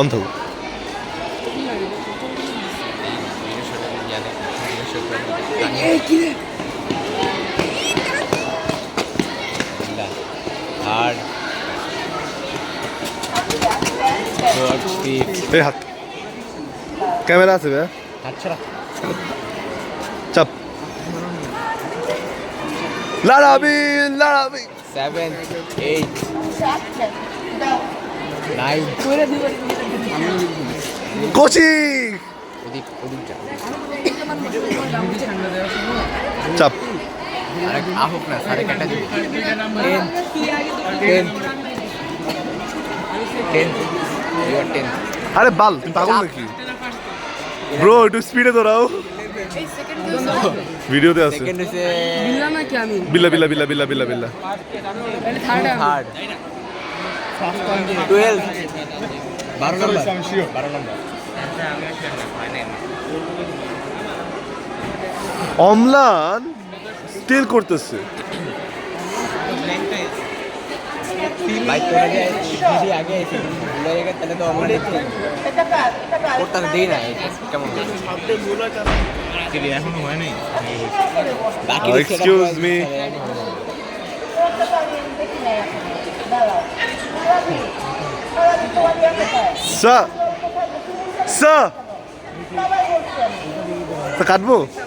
অন্ধ। স্পিড এই হাত। ক্যামেরা আছে ভাই আচ্ছা চাপ। লড়াবি লড়াবি। Seven eight nine coaching. ওদিক ওদিক চাপ। না সাড়ে কাটা আরে বাল তুমি পাগল নাকি? ব্রো একটু স্পিডে দৌড়াও। ভিডিওতে আছে। বিল্লা বিল্লা বিল্লা বিল্লা বিল্লা বিল্লা। থার্ড টুয়েলভ বারো নম্বর? বারো নম্বর। অম্লান স্টিল করতেছে। ভাই তোরা Se. Se. Tekanmu.